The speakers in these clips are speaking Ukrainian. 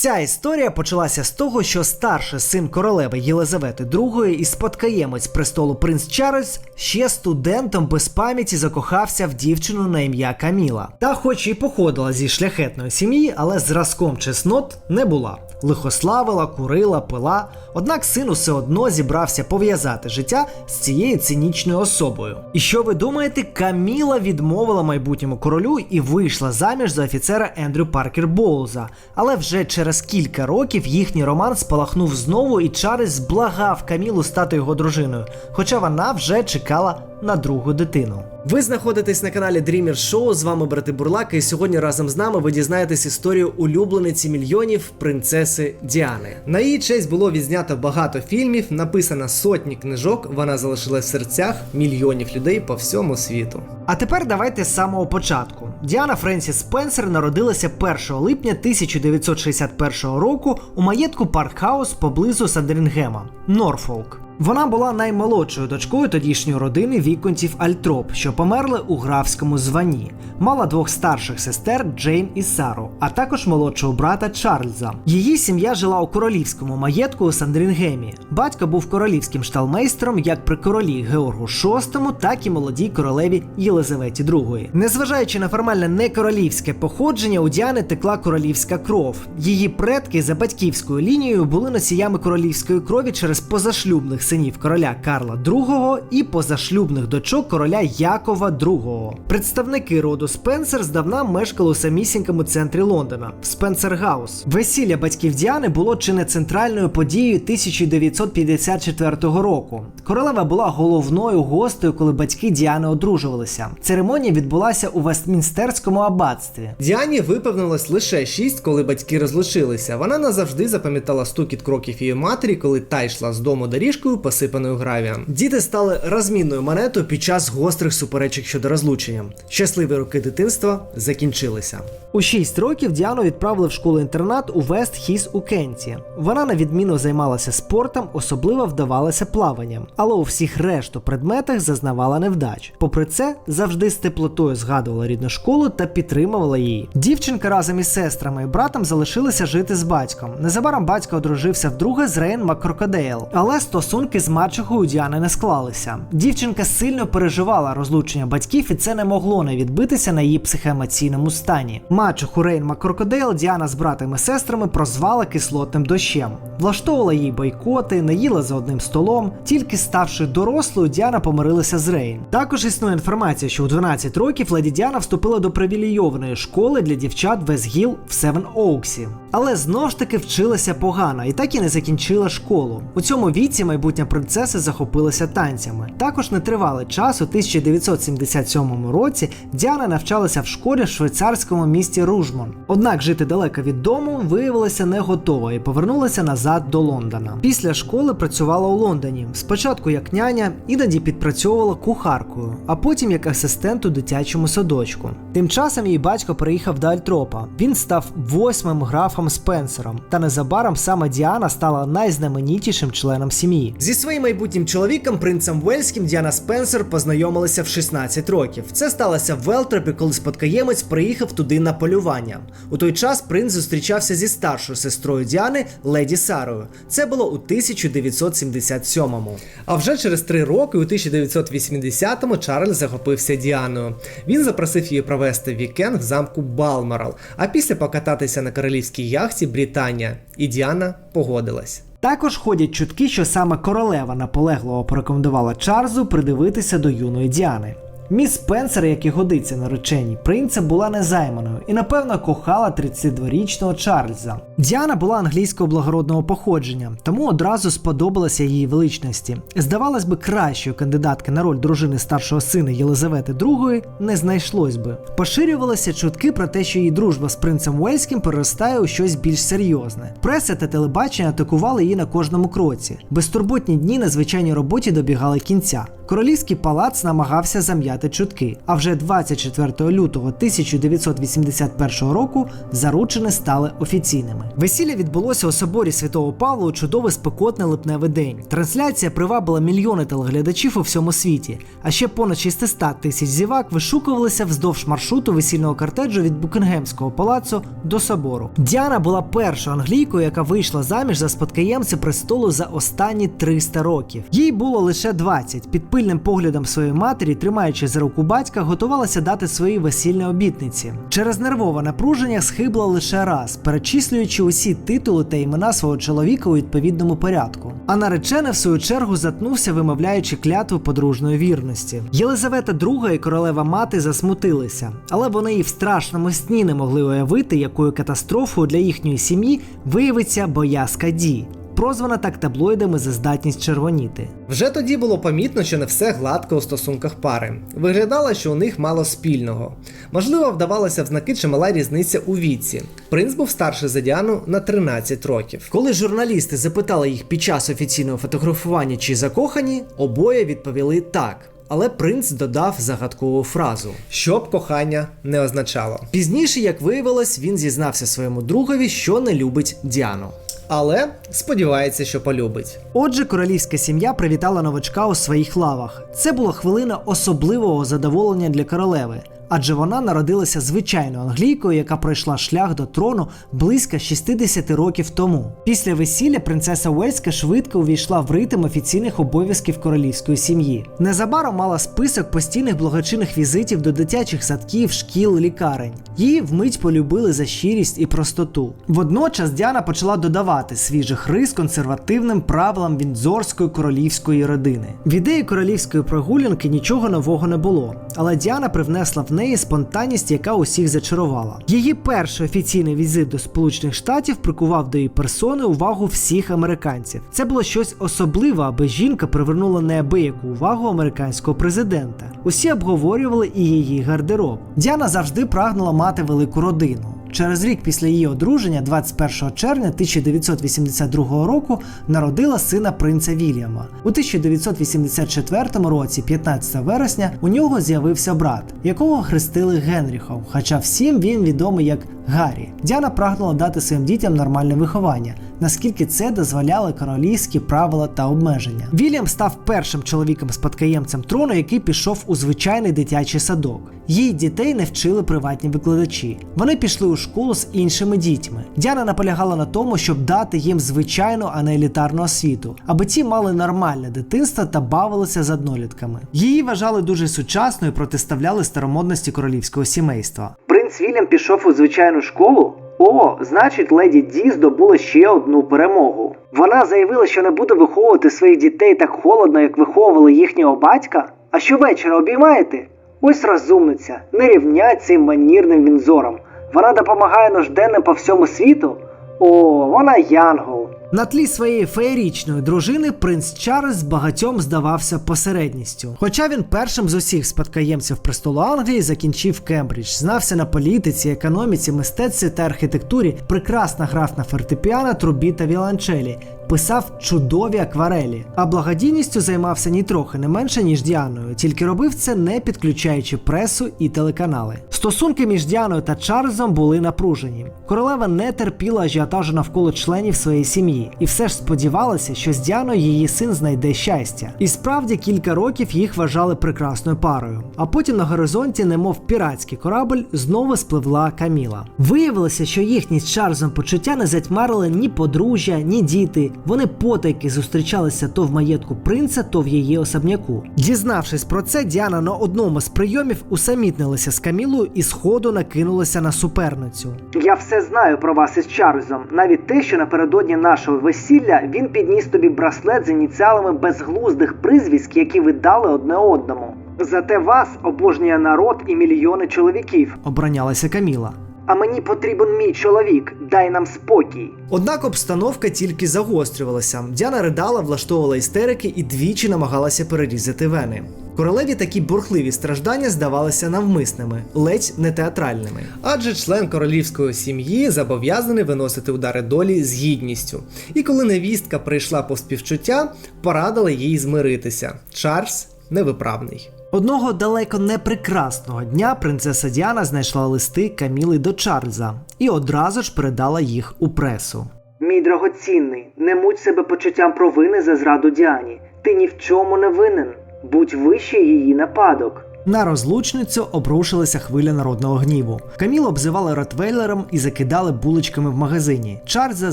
Ця історія почалася з того, що старший син королеви Єлизавети II і спадкоємець престолу принц Чарльз ще студентом без пам'яті закохався в дівчину на ім'я Каміла. Та, хоч і походила зі шляхетної сім'ї, але зразком чеснот не була. Лихославила, курила, пила. Однак син усе одно зібрався пов'язати життя з цією цинічною особою. І що ви думаєте, Каміла відмовила майбутньому королю і вийшла заміж за офіцера Ендрю Паркер Боуза. Але вже через кілька років їхній роман спалахнув знову, і Чарльз благав Камілу стати його дружиною, хоча вона вже чекала на другу дитину. Ви знаходитесь на каналі Dreamer Show, з вами брати Бурлака, і сьогодні разом з нами ви дізнаєтесь історію улюблениці мільйонів принцеси Діани. На її честь було відзнято багато фільмів, написано сотні книжок. Вона залишилась в серцях мільйонів людей по всьому світу. А тепер давайте з самого початку. Діана Френсіс Спенсер народилася 1 липня 1961 року у маєтку Паркхаус поблизу Сандерінгема, Норфолк. Вона була наймолодшою дочкою тодішньої родини віконтів Альтроп, що померли у графському званні. Мала двох старших сестер Джейн і Сару, а також молодшого брата Чарльза. Її сім'я жила у королівському маєтку у Сандерінгемі. Батько був королівським шталмейстером як при королі Георгу VI, так і молодій королеві Єлизаветі II. Незважаючи на формальне некоролівське походження, у Діани текла королівська кров. Її предки за батьківською лінією були носіями королівської крові через позашлюбних синів короля Карла II і позашлюбних дочок короля Якова II. Представники роду Спенсер здавна мешкали у самісінькому центрі Лондона в Спенсер Гаус. Весілля батьків Діани було чи не центральною подією 1954 року. Королева була головною гостею, коли батьки Діани одружувалися. Церемонія відбулася у Вестмінстерському аббатстві. Діані виповнилось лише шість, коли батьки розлучилися. Вона назавжди запам'ятала стукіт кроків її матері, коли та йшла з дому доріжкою, посипаною гравієм. Діти стали розмінною монетою під час гострих суперечок щодо розлучення. Щасливі роки дитинства закінчилися. У 6 років Діану відправили в школу-інтернат у Вест Хіс у Кенті. Вона на відміну займалася спортом, особливо вдавалася плаванням, але у всіх решту предметах зазнавала невдач. Попри це, завжди з теплотою згадувала рідну школу та підтримувала її. Дівчинка разом із сестрами і братом залишилися жити з батьком. Незабаром батько одружився вдруге з Рейн Маккрокодейл, але стосунки з мачехою Діани не склалися. Дівчинка сильно переживала розлучення батьків, і це не могло не відбитися на її психоемоційному стані. Мачеху Рейн Маккрокодейл Діана з братами сестрами прозвала кислотним дощем. Влаштовувала їй бойкоти, не їла за одним столом. Тільки ставши дорослою, Діана помирилася з Рейн. Також існує інформація, що у 12 років леді Діана вступила до привілейованої школи для дівчат Весгіл в Севен Оуксі. Але знов ж таки вчилася погано і так і не закінчила школу. У цьому віці майбутня принцеса захопилася танцями. Також нетривалий час у 1977 році Діана навчалася в школі в швейцарському місті Ружмон. Однак жити далеко від дому виявилася не готова і повернулася назад до Лондона. Після школи працювала у Лондоні. Спочатку як няня, іноді підпрацьовувала кухаркою, а потім як асистент у дитячому садочку. Тим часом її батько переїхав до Альтропа. Він став восьмим графом Спенсером, та незабаром саме Діана стала найзнаменітішим членом сім'ї. Зі своїм майбутнім чоловіком, принцем Вельським, Діана Спенсер познайомилася в 16 років. Це сталося в Велтропі, коли спадкоємець приїхав туди на полювання. У той час принц зустрічався зі старшою сестрою Діани, леді Сарою. Це було у 1977-му. А вже через три роки, у 1980-му, Чарльз захопився Діаною. Він запросив її провести вікенд в замку Балморал, а після покататися на королівській яхті Британія. І Діана погодилась. Також ходять чутки, що саме королева наполегливо порекомендувала Чарльзу придивитися до юної Діани. Міс Спенсер, як і годиться нареченій принца, була незайманою і, напевно, кохала 32-річного Чарльза. Діана була англійського благородного походження, тому одразу сподобалася її величності. Здавалось би, кращої кандидатки на роль дружини старшого сина Єлизавети II не знайшлось би. Поширювалися чутки про те, що її дружба з принцем Уельським переростає у щось більш серйозне. Преса та телебачення атакували її на кожному кроці. Безтурботні дні на звичайній роботі добігали кінця. Королівський палац намагався зам'яти поширяти чутки. А вже 24 лютого 1981 року заручини стали офіційними. Весілля відбулося у соборі Святого Павла у чудовий спекотний липневий день. Трансляція привабила мільйони телеглядачів у всьому світі, а ще понад 600 тисяч зівак вишукувалися вздовж маршруту весільного кортеджу від Букінгемського палацу до собору. Діана була першою англійкою, яка вийшла заміж за спадкоємця престолу за останні 300 років. Їй було лише 20. Під пильним поглядом своєї матері, тримаючи за руку батька, готувалася дати свої весільні обітниці. Через нервове напруження схибла лише раз, перечислюючи усі титули та імена свого чоловіка у відповідному порядку. А наречений, в свою чергу, затнувся, вимовляючи клятву подружної вірності. Єлизавета II і королева мати засмутилися, але вони і в страшному сні не могли уявити, якою катастрофою для їхньої сім'ї виявиться боязка Ді. Прозвана так таблоїдами за здатність червоніти. Вже тоді було помітно, що не все гладко у стосунках пари. Виглядало, що у них мало спільного. Можливо, вдавалося в знаки чимала різниця у віці. Принц був старший за Діану на 13 років. Коли журналісти запитали їх під час офіційного фотографування, чи закохані, обоє відповіли так. Але принц додав загадкову фразу. Що б кохання не означало. Пізніше, як виявилось, він зізнався своєму другові, що не любить Діану. Але сподівається, що полюбить. Отже, королівська сім'я привітала новачка у своїх лавах. Це була хвилина особливого задоволення для королеви, адже вона народилася звичайною англійкою, яка пройшла шлях до трону близько 60 років тому. Після весілля принцеса Уельська швидко увійшла в ритм офіційних обов'язків королівської сім'ї. Незабаром мала список постійних благочинних візитів до дитячих садків, шкіл, лікарень. Її вмить полюбили за щирість і простоту. Водночас Діана почала додавати свіжих рис консервативним правилам віндзорської королівської родини. В ідеї королівської прогулянки нічого нового не було, але Діана привнесла в неї спонтанність, яка усіх зачарувала. Її перший офіційний візит до Сполучених Штатів прикував до її персони увагу всіх американців. Це було щось особливе, аби жінка привернула неабияку увагу американського президента. Усі обговорювали і її гардероб. Діана завжди прагнула мати велику родину. Через рік після її одруження, 21 червня 1982 року, народила сина принца Вільяма. У 1984 році, 15 вересня, у нього з'явився брат, якого хрестили Генріхом, хоча всім він відомий як Гаррі. Діана прагнула дати своїм дітям нормальне виховання, наскільки це дозволяли королівські правила та обмеження. Вільям став першим чоловіком-спадкоємцем трону, який пішов у звичайний дитячий садок. Її дітей не вчили приватні викладачі. Вони пішли у школу з іншими дітьми. Діана наполягала на тому, щоб дати їм звичайну, а не елітарну освіту, аби ті мали нормальне дитинство та бавилися з однолітками. Її вважали дуже сучасною протиставляли старомодності королівського сімейства. Принц Вільям пішов у звичайну школу. О, значить, леді Ді здобула ще одну перемогу. Вона заявила, що не буде виховувати своїх дітей так холодно, як виховували їхнього батька. А щовечора обіймаєте? Ось розумниця, не рівнять цим манірним вінзором. Вона допомагає нужденним по всьому світу. О, вона янгол. На тлі своєї феєрічної дружини принц Чарльз багатьом здавався посередністю. Хоча він першим з усіх спадкоємців престолу Англії закінчив Кембридж, знався на політиці, економіці, мистецтві та архітектурі, прекрасно грав на фортепіано, трубі та віолончелі, писав чудові акварелі, а благодійністю займався нітрохи не менше, ніж Діаною, тільки робив це не підключаючи пресу і телеканали. Стосунки між Діаною та Чарльзом були напружені. Королева не терпіла ажіотажу навколо членів своєї сім'ї, і все ж сподівалася, що з Діаною її син знайде щастя. І справді кілька років їх вважали прекрасною парою. А потім на горизонті, немов піратський корабль, знову спливла Каміла. Виявилося, що їхні з Чарльзом почуття не затьмарили ні подружжя, ні діти. Вони потайки зустрічалися то в маєтку принца, то в її особняку. Дізнавшись про це, Діана на одному з прийомів усамітнилася з Камілою і сходу накинулася на суперницю. Я все знаю про вас із Чарльзом. Навіть те, що напередодні нашого весілля він підніс тобі браслет з ініціалами безглуздих призвіськ, які ви дали одне одному. Зате вас обожнює народ і мільйони чоловіків. Оборонялася Каміла. А мені потрібен мій чоловік. Дай нам спокій. Однак обстановка тільки загострювалася. Діана ридала, влаштовувала істерики і двічі намагалася перерізати вени. Королеві такі бурхливі страждання здавалися навмисними, ледь не театральними. Адже член королівської сім'ї зобов'язаний виносити удари долі з гідністю. І коли невістка прийшла по співчуття, порадила їй змиритися. Чарльз невиправний. Одного далеко не прекрасного дня принцеса Діана знайшла листи Каміли до Чарльза і одразу ж передала їх у пресу. Мій драгоцінний, не муть себе почуттям провини за зраду Діані. Ти ні в чому не винен. Будь вище її нападок. На розлучницю обрушилася хвиля народного гніву. Камілу обзивали ротвейлером і закидали булочками в магазині. Чарльза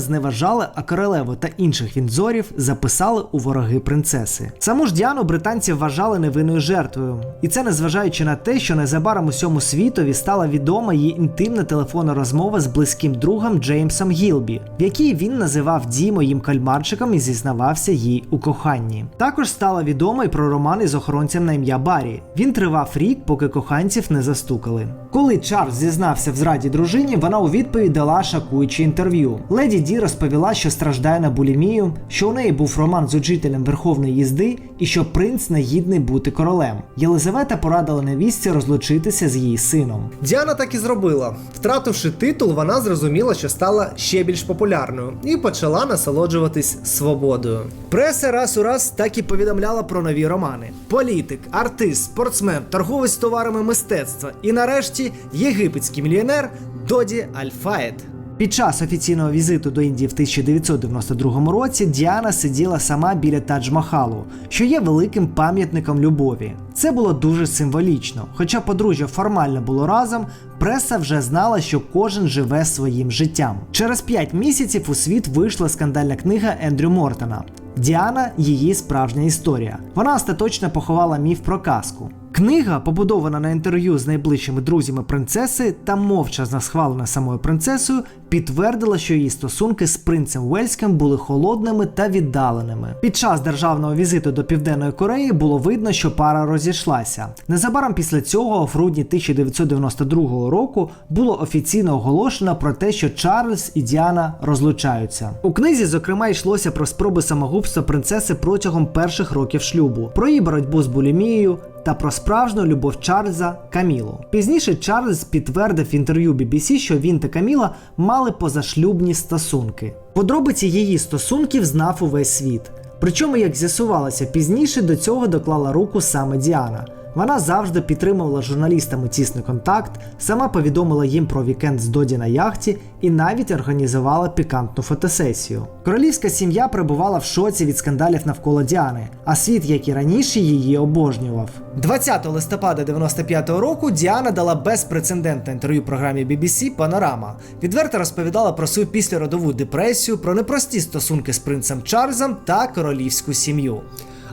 зневажали, а королеву та інших вінзорів записали у вороги принцеси. Саму ж Діану британці вважали невинною жертвою, і це незважаючи на те, що незабаром усьому світові стала відома її інтимна телефонна розмова з близьким другом Джеймсом Гілбі, в якій він називав Ді моїм кальмарчиком і зізнавався їй у коханні. Також стало відомо й про роман із охоронцем на ім'я Баррі. Він тривав рік, поки коханців не застукали. Коли Чарльз зізнався в зраді дружині, вона у відповідь дала шокуюче інтерв'ю. Леді Ді розповіла, що страждає на булімію, що у неї був роман з учителем верховної їзди і що принц не гідний бути королем. Єлизавета порадила невістці розлучитися з її сином. Діана так і зробила. Втративши титул, вона зрозуміла, що стала ще більш популярною і почала насолоджуватись свободою. Преса раз у раз так і повідомляла про нові романи: політик, артист, спортсмен, торговець товарами мистецтва і нарешті єгипетський мільйонер Доді Альфаєд. Під час офіційного візиту до Індії в 1992 році Діана сиділа сама біля Тадж-Махалу, що є великим пам'ятником любові. Це було дуже символічно. Хоча подружжя формально було разом, преса вже знала, що кожен живе своїм життям. Через 5 місяців у світ вийшла скандальна книга Ендрю Мортона. Діана її справжня історія. Вона остаточно поховала міф про казку. Книга, побудована на інтерв'ю з найближчими друзями принцеси та мовчазно схвалена самою принцесою, підтвердила, що її стосунки з принцем Уельським були холодними та віддаленими. Під час державного візиту до Південної Кореї було видно, що пара розійшлася. Незабаром після цього, в грудні 1992 року, було офіційно оголошено про те, що Чарльз і Діана розлучаються. У книзі, зокрема, йшлося про спроби самогубства принцеси протягом перших років шлюбу, про її боротьбу з булімією та про справжню любов Чарльза Камілу. Пізніше Чарльз підтвердив інтерв'ю BBC, що він та Каміла мали позашлюбні стосунки. Подробиці її стосунків знав увесь світ. Причому, як з'ясувалося пізніше, до цього доклала руку саме Діана. Вона завжди підтримувала журналістами тісний контакт, сама повідомила їм про вікенд з Доді на яхті і навіть організувала пікантну фотосесію. Королівська сім'я перебувала в шоці від скандалів навколо Діани, а світ, як і раніше, її обожнював. 20 листопада 95-го року Діана дала безпрецедентне інтерв'ю програмі BBC Панорама. Відверто розповідала про свою післяродову депресію, про непрості стосунки з принцем Чарльзом та королівську сім'ю.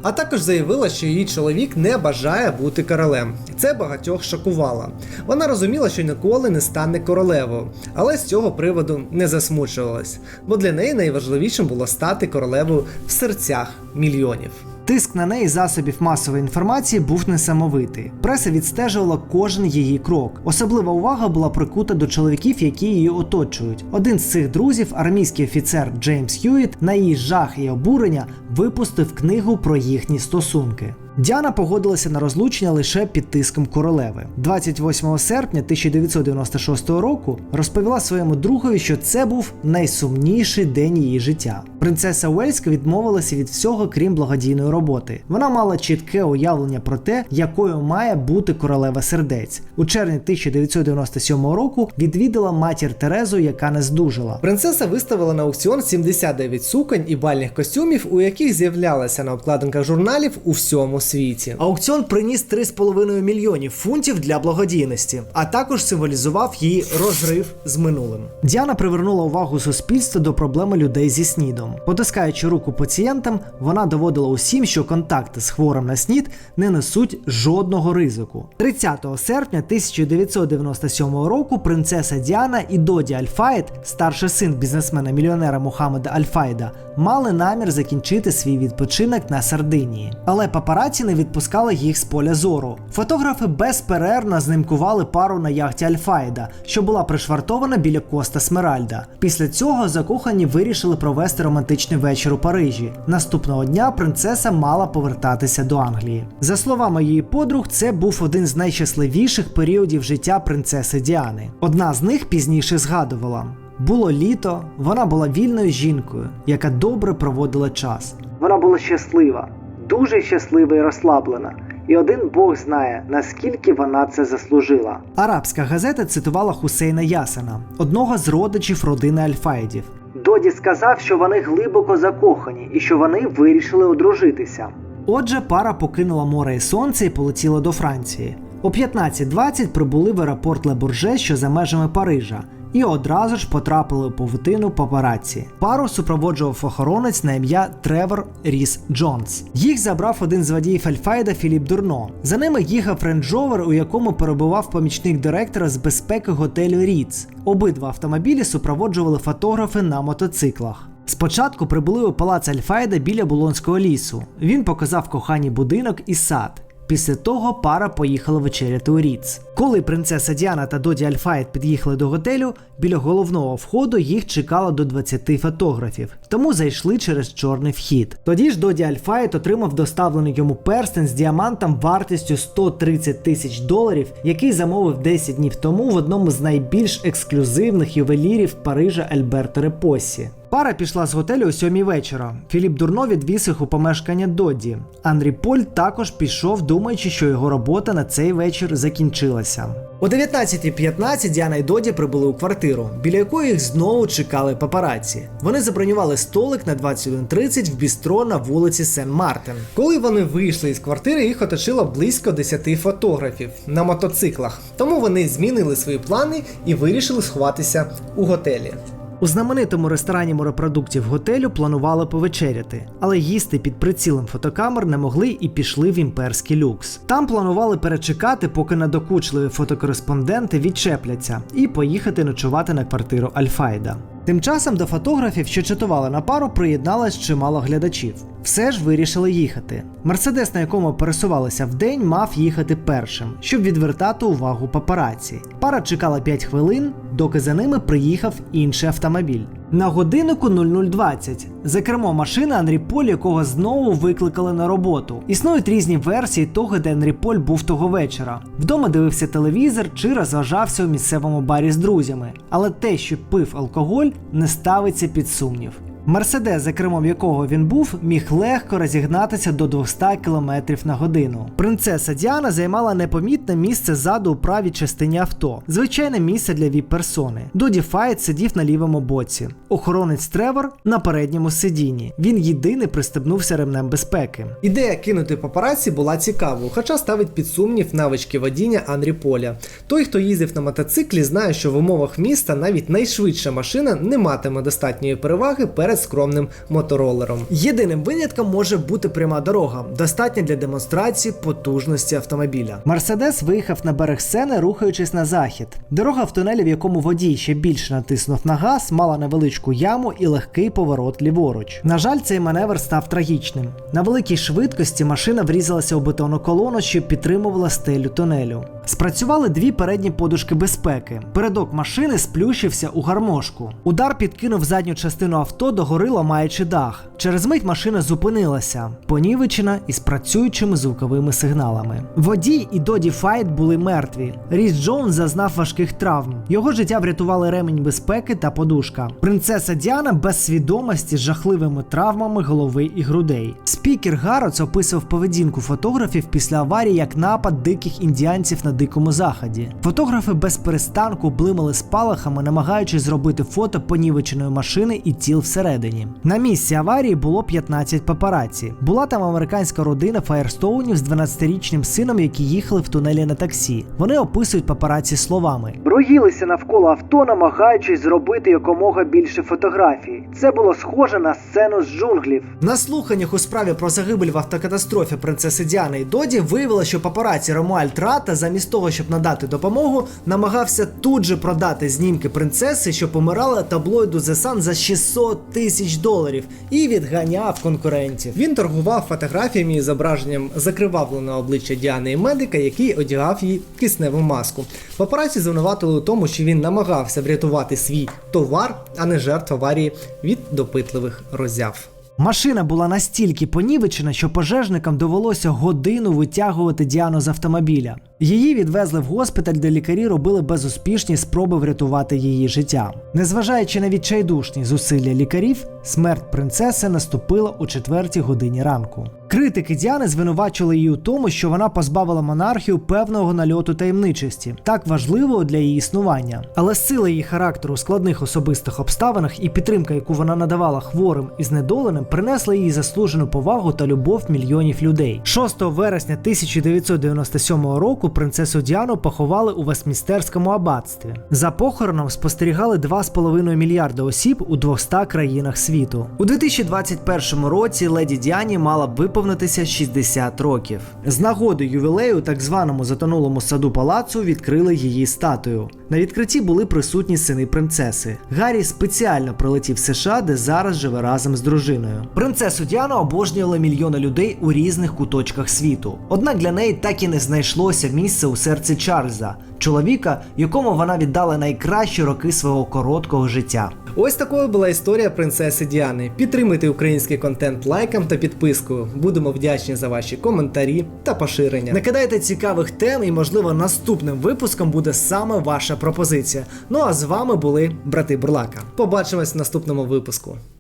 А також заявила, що її чоловік не бажає бути королем. Це багатьох шокувало. Вона розуміла, що ніколи не стане королевою, але з цього приводу не засмучувалась, бо для неї найважливішим було стати королевою в серцях мільйонів. Тиск на неї засобів масової інформації був несамовитий. Преса відстежувала кожен її крок. Особлива увага була прикута до чоловіків, які її оточують. Один з цих друзів, армійський офіцер Джеймс Хьюіт, на її жах і обурення випустив книгу про їхні стосунки. Діана погодилася на розлучення лише під тиском королеви. 28 серпня 1996 року розповіла своєму другові, що це був найсумніший день її життя. Принцеса Уельська відмовилася від всього, крім благодійної роботи. Вона мала чітке уявлення про те, якою має бути королева сердець. У червні 1997 року відвідала матір Терезу, яка не здужала. Принцеса виставила на аукціон 79 суконь і бальних костюмів, у яких з'являлася на обкладинках журналів у всьому світі. Аукціон приніс 3,5 мільйонів фунтів для благодійності, а також символізував її розрив з минулим. Діана привернула увагу суспільства до проблеми людей зі снідом. Потискаючи руку пацієнтам, вона доводила усім, що контакти з хворим на снід не несуть жодного ризику. 30 серпня 1997 року принцеса Діана і Доді Альфаєд, старший син бізнесмена-мільйонера Мухаммеда Альфаєда, мали намір закінчити свій відпочинок на Сардинії. Але папараці не відпускали їх з поля зору. Фотографи безперервно знімкували пару на яхті Альфаєда, що була пришвартована біля Коста Смеральда. Після цього закохані вирішили провести романтичний вечір у Парижі. Наступного дня принцеса мала повертатися до Англії. За словами її подруг, це був один з найщасливіших періодів життя принцеси Діани. Одна з них пізніше згадувала. Було літо, вона була вільною жінкою, яка добре проводила час. Вона була щаслива, дуже щаслива і розслаблена. і один Бог знає, наскільки вона це заслужила. Арабська газета цитувала Хусейна Ясена, одного з родичів родини Альфаїдів. Доді сказав, що вони глибоко закохані і що вони вирішили одружитися. Отже, пара покинула море і сонце і полетіла до Франції. О 15.20 прибули в аеропорт Лебурже, що за межами Парижа, і одразу ж потрапили у павутину папараці. Пару супроводжував охоронець на ім'я Тревор Ріс Джонс. Їх забрав один з водіїв Альфайда Філіп Дурно. За ними їхав рейндж-ровер, у якому перебував помічник директора з безпеки готелю Ріц. Обидва автомобілі супроводжували фотографи на мотоциклах. Спочатку прибули у палац Альфайда біля Булонського лісу. Він показав кохані будинок і сад. Після того пара поїхала вечеряти у Ріц. Коли принцеса Діана та Доді Альфайд під'їхали до готелю, біля головного входу їх чекало до 20 фотографів, тому зайшли через чорний вхід. Тоді ж Доді Альфайд отримав доставлений йому перстень з діамантом вартістю 130 тисяч доларів, який замовив 10 днів тому в одному з найбільш ексклюзивних ювелірів Парижа Альберто Репосі. Пара пішла з готелю о сьомій вечора. Філіп Дурно відвіз їх у помешкання Додді. Андрій Поль також пішов, думаючи, що його робота на цей вечір закінчилася. О 19.15 Діана і Доді прибули у квартиру, біля якої їх знову чекали папараці. Вони забронювали столик на 21.30 в бістро на вулиці Сен-Мартин. Коли вони вийшли із квартири, їх оточило близько 10 фотографів на мотоциклах. Тому вони змінили свої плани і вирішили сховатися у готелі. У знаменитому ресторані морепродуктів готелю планували повечеряти, але їсти під прицілом фотокамер не могли і пішли в імперський люкс. Там планували перечекати, поки надокучливі фотокореспонденти відчепляться, і поїхати ночувати на квартиру Альфайда. Тим часом до фотографів, що чатували на пару, приєдналось чимало глядачів. Все ж вирішили їхати. Мерседес, на якому пересувалися вдень, мав їхати першим, щоб відвертати увагу папараці. Пара чекала 5 хвилин, доки за ними приїхав інший автомобіль. На годиннику 0020. За кермо машини Анрі Поль, якого знову викликали на роботу. Існують різні версії того, де Анрі Поль був того вечора. Вдома дивився телевізор чи розважався у місцевому барі з друзями. Але те, що пив алкоголь, не ставиться під сумнів. Мерседес, за кермом якого він був, міг легко розігнатися до 200 км на годину. Принцеса Діана займала непомітне місце ззаду у правій частині авто, звичайне місце для віп-персони. Доді Файт сидів на лівому боці. Охоронець Тревор на передньому сидінні. Він єдиний пристебнувся ремнем безпеки. Ідея кинути папараці була цікавою, хоча ставить під сумнів навички водіння Анрі Поля. Той, хто їздив на мотоциклі, знає, що в умовах міста навіть найшвидша машина не матиме достатньої переваги перед скромним моторолером. Єдиним винятком може бути пряма дорога, достатня для демонстрації потужності автомобіля. Мерседес виїхав на берег сени, рухаючись на захід. Дорога в тунелі, в якому водій ще більше натиснув на газ, мала невеличку яму і легкий поворот ліворуч. На жаль, цей маневр став трагічним. На великій швидкості машина врізалася у бетонну колону, що підтримувала стелю тунелю. Спрацювали дві передні подушки безпеки. Передок машини сплющився у гармошку. Удар підкинув задню частину авто до гори, ламаючи дах. Через мить машина зупинилася, понівечена із працюючими звуковими сигналами. Водій і Доді Файт були мертві. Ріс Джонс зазнав важких травм. Його життя врятували ремінь безпеки та подушка. Принцеса Діана без свідомості з жахливими травмами голови і грудей. Спікер Гароц описував поведінку фотографів після аварії як напад диких індіанців на дикому заході. Фотографи без перестанку блимали спалахами, намагаючись зробити фото понівеченої машини і тіл всередині. На місці аварії було 15 папараці. Була там американська родина Фаєрстоунів з 12-річним сином, які їхали в тунелі на таксі. Вони описують папараці словами: Броїлися навколо авто, намагаючись зробити якомога більше фотографій. Це було схоже на сцену з джунглів. На слуханнях у справі про загибель в автокатастрофі принцеси Діани і Доді виявилося, що папараці Ромуальд Рата, замість того, щоб надати допомогу, намагався тут же продати знімки принцеси, що помирала таблоїду The Sun за 600 тисяч доларів, і відганяв конкурентів. Він торгував фотографіями і зображенням закривавленого обличчя Діани і медика, який одягав їй кисневу маску. Папараці звинуватили у тому, що він намагався врятувати свій товар, а не жертв аварії від допитливих роззяв. Машина була настільки понівечена, що пожежникам довелося годину витягувати Діану з автомобіля. Її відвезли в госпіталь, де лікарі робили безуспішні спроби врятувати її життя. Незважаючи на відчайдушні зусилля лікарів, Смерть принцеси наступила у четвертій годині ранку. Критики Діани звинувачили її у тому, що вона позбавила монархію певного нальоту таємничості, так важливого для її існування. Але сила її характеру у складних особистих обставинах і підтримка, яку вона надавала хворим і знедоленим, принесла їй заслужену повагу та любов мільйонів людей. 6 вересня 1997 року принцесу Діану поховали у Вестмістерському аббатстві. За похороном спостерігали 2,5 мільярда осіб у 200 країнах світу. У 2021 році леді Діані мала б виповнитися 60 років. З нагоди ювілею, так званому затонулому саду палацу, відкрили її статую. На відкритті були присутні сини принцеси. Гаррі спеціально прилетів в США, де зараз живе разом з дружиною. Принцесу Діану обожнювали мільйони людей у різних куточках світу. Однак для неї так і не знайшлося місця у серці Чарльза, чоловіка, якому вона віддала найкращі роки свого короткого життя. Ось такою була історія принцеси Діани. Підтримуйте український контент лайком та підпискою. Будемо вдячні за ваші коментарі та поширення. Накидайте цікавих тем, і можливо наступним випуском буде саме ваша пропозиція. Ну а з вами були брати Бурлака. Побачимось в наступному випуску.